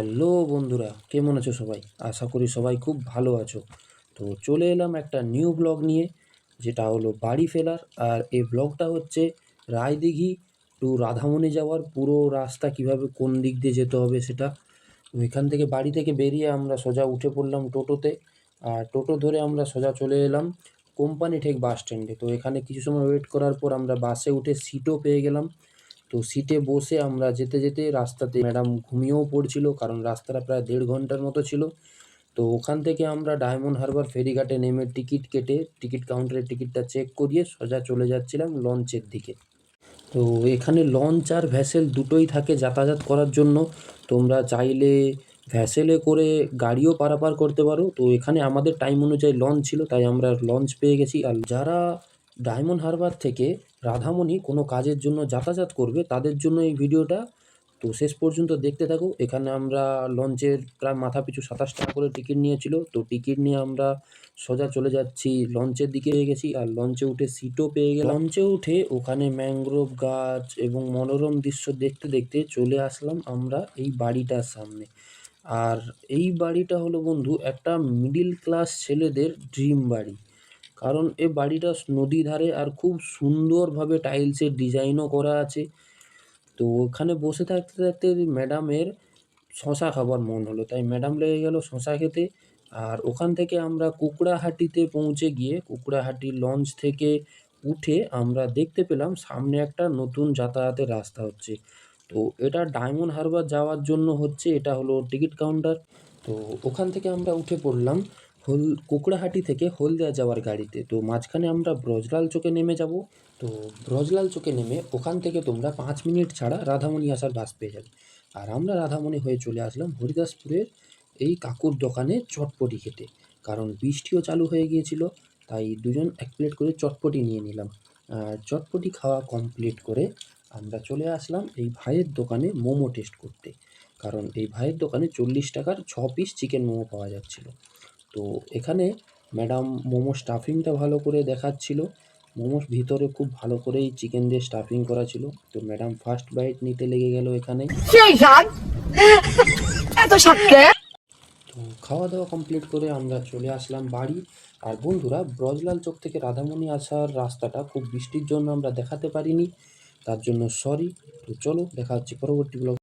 Hello বন্ধুরা, কেমন আছো সবাই? আশা করি সবাই খুব ভালো আছো। তো চলে এলাম একটা নিউ ব্লগ নিয়ে, যেটা হলো বাড়ি ফেরার। আর এই ব্লগটা হচ্ছে রায়দিঘি টু রাধামণি যাওয়ার। পুরো রাস্তা কীভাবে কোন দিক দিয়ে যেতে হবে সেটা এখান থেকে বাড়ি থেকে বেরিয়ে আমরা সোজা উঠে পড়লাম টোটোতে। আর টোটো ধরে আমরা সোজা চলে এলাম কোম্পানি ঠেক বাস স্ট্যান্ডে তো এখানে কিছু সময় ওয়েট করার পর আমরা বাসে উঠে সিটও পেয়ে গেলাম। তো সিটে বসে আমরা যেতে যেতে রাস্তাতে ম্যাডাম ঘুমিয়েও পড়ছিল, কারণ রাস্তাটা প্রায় দেড় ঘণ্টার মতো ছিল। তো ওখান থেকে আমরা ডায়মন্ড হারবার ফেরিঘাটে নেমে টিকিট কেটে টিকিট কাউন্টারে টিকিটটা চেক করিয়ে সোজা চলে যাচ্ছিলাম লঞ্চের দিকে। তো এখানে লঞ্চ আর ভ্যাসেল দুটোই থাকে যাতায়াত করার জন্য। তোমরা চাইলে ভ্যাসেলে করে গাড়িও পারাপার করতে পারো। তো এখানে আমাদের টাইম অনুযায়ী লঞ্চ ছিল, তাই আমরা লঞ্চ পেয়ে গেছি। আর যারা ডায়মন্ড হারবার থেকে রাধামণি কোনো কাজের জন্য যাতায়াত করবে, তাদের জন্য এই ভিডিওটা। তো শেষ পর্যন্ত দেখতে থাকো। এখানে আমরা লঞ্চের প্রায় মাথা পিছু সাতাশ টাকা করে টিকিট নিয়েছিল। তো টিকিট নিয়ে আমরা সোজা চলে যাচ্ছি। লঞ্চের দিকে গেছি আর লঞ্চে উঠে সিটও পেয়ে গেলাম। লঞ্চে উঠে ওখানে ম্যানগ্রোভ গাছ এবং মনোরম দৃশ্য দেখতে দেখতে চলে আসলাম আমরা এই বাড়িটার সামনে। আর এই বাড়িটা হলো বন্ধু একটা মিডিল ক্লাস ছেলেদের ড্রিম বাড়ি। কারণ এ বাড়িটা নদী ধারে আর খুব সুন্দরভাবে টাইলসের ডিজাইনও করা আছে। তো ওখানে বসে থাকতে থাকতে ম্যাডামের শশা খাবার মন হলো। তাই ম্যাডাম লেগে গেল শশা খেতে। আর ওখান থেকে আমরা কুকড়াহাটিতে পৌঁছে গিয়ে কুকড়াহাটি লঞ্চ থেকে উঠে আমরা দেখতে পেলাম সামনে একটা নতুন যাতায়াতের রাস্তা হচ্ছে। তো এটা ডায়মন্ড হারবার যাওয়ার জন্য হচ্ছে, এটা হলো টিকিট কাউন্টার। তো ওখান থেকে আমরা উঠে পড়লাম। হল, কুকড়াহাটি থেকে হলদিয়া যাওয়ার গাড়িতে। তো মাঝখানে আমরা ব্রজলাল চোখে নেমে যাব। তো ব্রজলাল চোখে নেমে ওখান থেকে তোমরা পাঁচ মিনিট ছাড়া রাধামণি আসার বাস পেয়ে যাবে। আর আমরা রাধামণি হয়ে চলে আসলাম হরিদাসপুরের এই কাকুর দোকানে চটপটি খেতে। কারণ বৃষ্টিও চালু হয়ে গিয়েছিল, তাই দুজন এক প্লেট করে চটপটি নিয়ে নিলাম। চটপটি খাওয়া কমপ্লিট করে আমরা চলে আসলাম এই ভাইয়ের দোকানে মোমো টেস্ট করতে। কারণ এই ভাইয়ের দোকানে চল্লিশ টাকার ছ পিস চিকেন মোমো পাওয়া যাচ্ছিল। তো এখানে ম্যাডাম মোমো স্টাফিংটা ভালো করে দেখাচ্ছিল। মোমোর ভিতরে খুব ভালো করেই চিকেন দিয়ে স্টাফিং করা ছিল। তো ম্যাডাম ফার্স্ট বাইট নিতে লেগে গেল এখানে। তো খাওয়া দাওয়া কমপ্লিট করে আমরা চলে আসলাম বাড়ি। আর বন্ধুরা ব্রজলাল চোখ থেকে রাধামণি আসার রাস্তাটা খুব বৃষ্টির জন্য আমরা দেখাতে পারিনি। তার জন্য সরি তো চলো দেখা হচ্ছে পরবর্তী ব্লগ